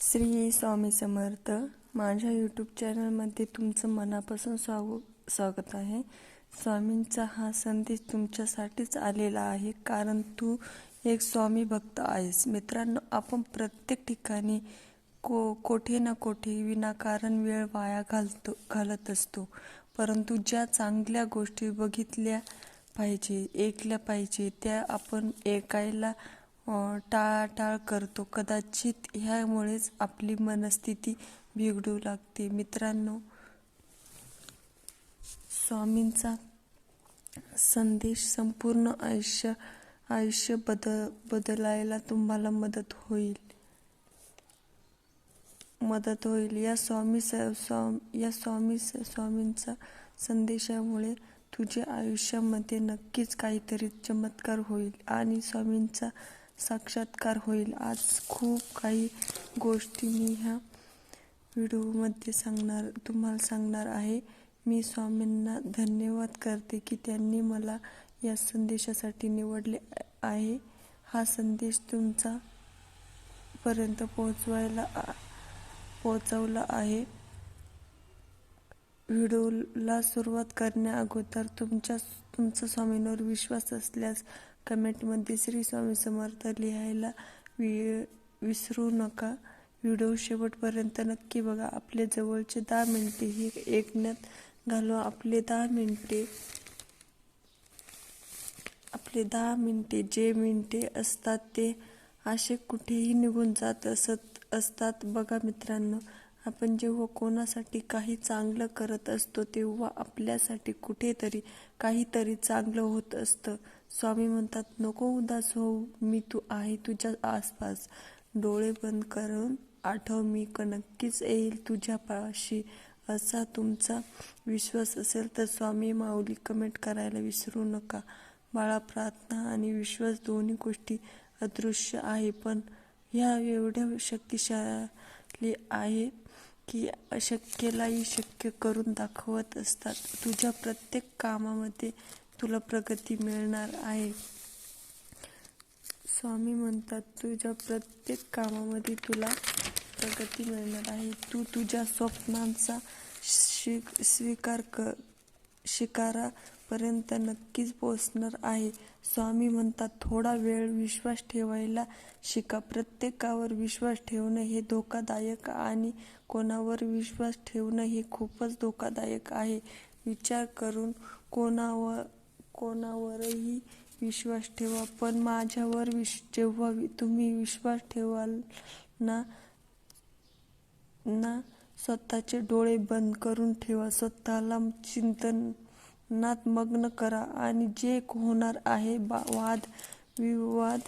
श्री स्वामी समर्थ माझ्या यूट्यूब चॅनलमध्ये तुमचं मनापासून स्वाग स्वागत आहे. स्वामींचा हा संदेश तुमच्यासाठीच आलेला आहे कारण तू एक स्वामी भक्त आहेस. मित्रांनो आपण प्रत्येक ठिकाणी को कोठे ना कोठे विनाकारण वेळ वाया घालतो घालत असतो. परंतु ज्या चांगल्या गोष्टी बघितल्या पाहिजे ऐकल्या पाहिजे त्या आपण ऐकायला टाळाटाळ करतो. कदाचित ह्यामुळेच आपली मनस्थिती बिघडू लागते. मित्रांनो स्वामींचा संदेश संपूर्ण आयुष्य आयुष्य बदल बदलायला तुम्हाला मदत होईल. मदत होईल. या स्वामी स स्वाम या स्वामी स- स्वामींचा संदेशामुळे तुझ्या आयुष्यामध्ये नक्कीच काहीतरी चमत्कार होईल आणि स्वामींचा साक्षात्कार होईल. आज खूप काही गोष्टी मी ह्या व्हिडिओमध्ये सांगणार तुम्हाला सांगणार आहे. मी स्वामींना धन्यवाद करते की त्यांनी मला या संदेशासाठी निवडले आहे. हा संदेश तुमचा पर्यंत पोहोचवायला पोहोचवला आहे. व्हिडिओला सुरुवात करण्या अगोदर तुमच्या तुमचा स्वामींवर विश्वास असल्यास कमेंटमध्ये श्री स्वामी समर्थ लिहायला वि विसरू नका. व्हिडिओ शेवटपर्यंत नक्की बघा. आपले जवळचे दहा मिनिटे ही ऐकण्यात घालवा. आपले दहा मिनिटे आपले दहा मिनिटे जे मिनिटे असतात ते असे कुठेही निघून जात असत असतात बघा मित्रांनो. आपण जेव्हा कोणासाठी काही चांगलं करत असतो तेव्हा आपल्यासाठी कुठेतरी काहीतरी चांगलं होत असतं. स्वामी म्हणतात नको उदास होऊ मी तू आहे तुझ्या आसपास. डोळे बंद करून आठव मी क नक्कीच येईल तुझ्या पाशी. असा तुमचा विश्वास असेल तर स्वामी माऊली कमेंट करायला विसरू नका. बाळा प्रार्थना आणि विश्वास दोन्ही गोष्टी अदृश्य आहे पण ह्या एवढ्या शक्तिशाली आहे. की अशक्यलाही शक्य करून दाखवत असतात. तुझ्या प्रत्येक कामामध्ये तुला प्रगती मिळणार आहे. स्वामी म्हणतात तुझ्या प्रत्येक कामामध्ये तुला प्रगती मिळणार आहे. तू तुझ्या स्वप्नांचा स्वी- स्वीकार कर पर्यंत नक्कीच पोचणार आहे. स्वामी म्हणतात थोडा वेळ विश्वास ठेवायला शिका. प्रत्येकावर विश्वास ठेवणं हे धोकादायक आणि कोणावर विश्वास ठेवणं हे खूपच धोकादायक आहे. विचार करून कोणावर कोणावरही विश्वास ठेवा. पण माझ्यावर विश जेव्हा तुम्ही विश्वास ठेवाल ना ना स्वतःचे डोळे बंद करून ठेवा. स्वतःला चिंतन नात मग्न करा आणि जे होणार आहे बा वाद विवाद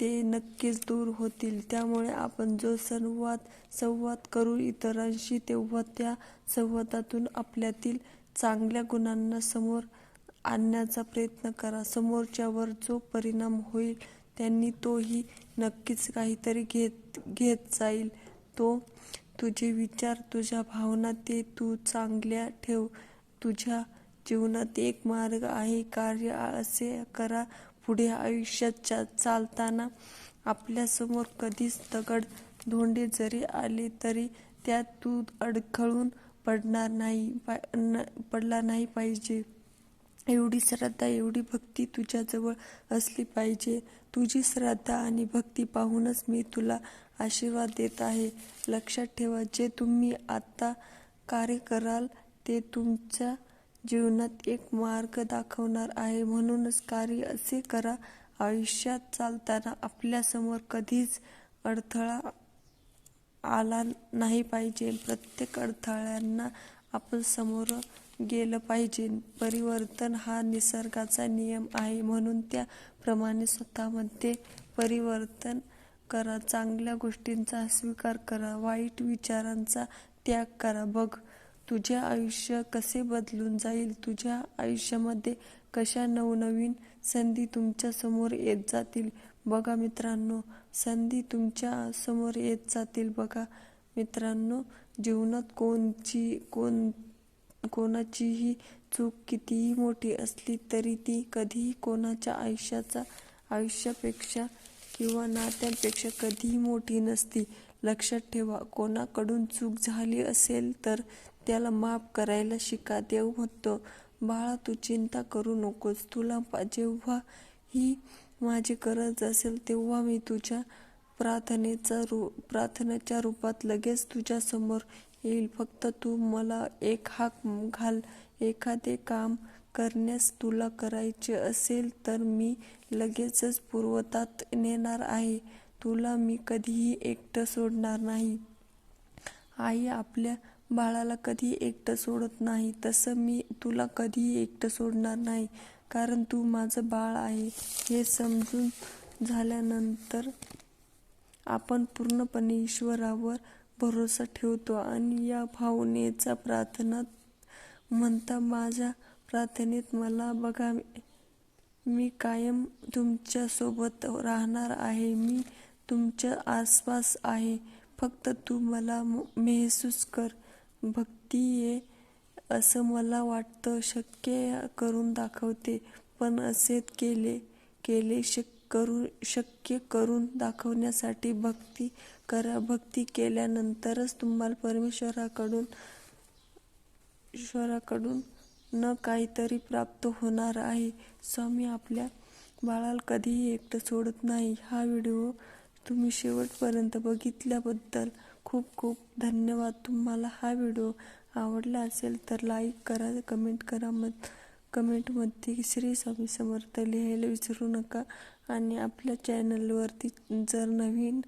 ते नक्कीच दूर होतील. त्यामुळे आपण जो संवाद संवाद करू इतरांशी तेव्हा त्या संवादातून आपल्यातील चांगल्या गुणांना समोर आणण्याचा प्रयत्न करा. समोरच्यावर जो परिणाम होईल त्यांनी तोही नक्कीच काहीतरी घेत घेत जाईल. तो तुझे विचार तुझ्या भावना ते तू चांगल्या ठेव. तुझ्या जीवनात एक मार्ग आहे कार्य असे करा. पुढे आयुष्यात चालताना आपल्यासमोर कधीच दगड धोंडे जरी आले तरी त्यात तू अडखळून पडणार नाही पा- न- पडला नाही पाहिजे. एवढी श्रद्धा एवढी भक्ती तुझ्याजवळ असली पाहिजे. तुझी श्रद्धा आणि भक्ती पाहूनच मी तुला आशीर्वाद देत आहे. लक्षात ठेवा जे तुम्ही आता कार्य कराल ते तुमच्या जीवनात एक मार्ग दाखवणार आहे. म्हणूनच कार्य असे करा. आयुष्यात चालताना आपल्यासमोर कधीच अडथळा आला नाही पाहिजे. प्रत्येक अडथळ्यांना आपण समोर गेलं पाहिजे. परिवर्तन हा निसर्गाचा नियम आहे. म्हणून त्याप्रमाणे स्वतःमध्ये परिवर्तन करा. चांगल्या गोष्टींचा स्वीकार करा. वाईट विचारांचा त्याग करा. बघ तुझे आयुष्य कसे बदलून जाईल? तुझ्या आयुष्यामध्ये कशा नवनवीन संधी तुमच्यासमोर येत जातील? बघा मित्रांनो संधी तुमच्यासमोर येत जातील. बघा मित्रांनो जीवनात कोणची कोण कोणाचीही चूक कितीही मोठी असली तरी ती कधीही कोणाच्या आयुष्याचा आयुष्यापेक्षा किंवा नात्यांपेक्षा कधीही मोठी नसती. लक्षात ठेवा कोणाकडून चूक झाली असेल तर त्याला माफ करायला शिका. देव म्हणतो बाळा तू चिंता करू नकोस. तुला पा- जेव्हा ही माझी गरज असेल तेव्हा मी तुझ्या प्रार्थनेचा रू प्रार्थनेच्या रूपात लगेच तुझ्यासमोर येईल. फक्त तू मला एक हाक घाल. एखादे काम करण्यास तुला करायचे असेल तर मी लगेचच पूर्वतात नेणार आहे. तुला मी कधीही एकटं सोडणार नाही. आई आपल्या बाळाला कधी एकटं सोडत नाही तसं मी तुला कधीही एकटं सोडणार नाही कारण तू माझं बाळ आहे. हे समजून झाल्यानंतर आपण पूर्णपणे ईश्वरावर भरोसा ठेवतो आणि या भावनेचा प्रार्थना म्हणता माझ्या प्रार्थनेत मला बघा मी कायम तुमच्यासोबत राहणार आहे. मी तुमच्या आसपास आहे. फक्त तू मला महसूस कर. भक्ती ये असं मला वाटतं शक्य करून दाखवते. पण असे केले केले शक करू शक्य करून दाखवण्यासाठी भक्ती करा. भक्ती केल्यानंतरच तुम्हाला परमेश्वराकडून ईश्वराकडून न काहीतरी प्राप्त होणार आहे. स्वामी आपल्या बाळाला कधीही एकटं सोडत नाही. हा व्हिडिओ तुम्ही शेवटपर्यंत बघितल्याबद्दल खूप खूप धन्यवाद. तुम्हाला हा व्हिडिओ आवडला असेल तर लाईक करा कमेंट करा मग कमेंटमध्ये श्री स्वामी समर्थ लिहायला विसरू नका. आणि आपल्या चॅनलवरती जर नवीन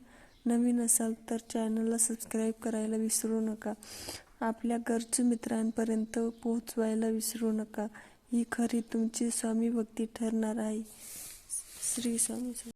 नवीन असाल तर चॅनलला सबस्क्राईब करायला विसरू नका. आपल्या गरजू मित्रांपर्यंत पोहोचवायला विसरू नका. ही खरी तुमची स्वामी भक्ती ठरणार आहे. श्री स्वामी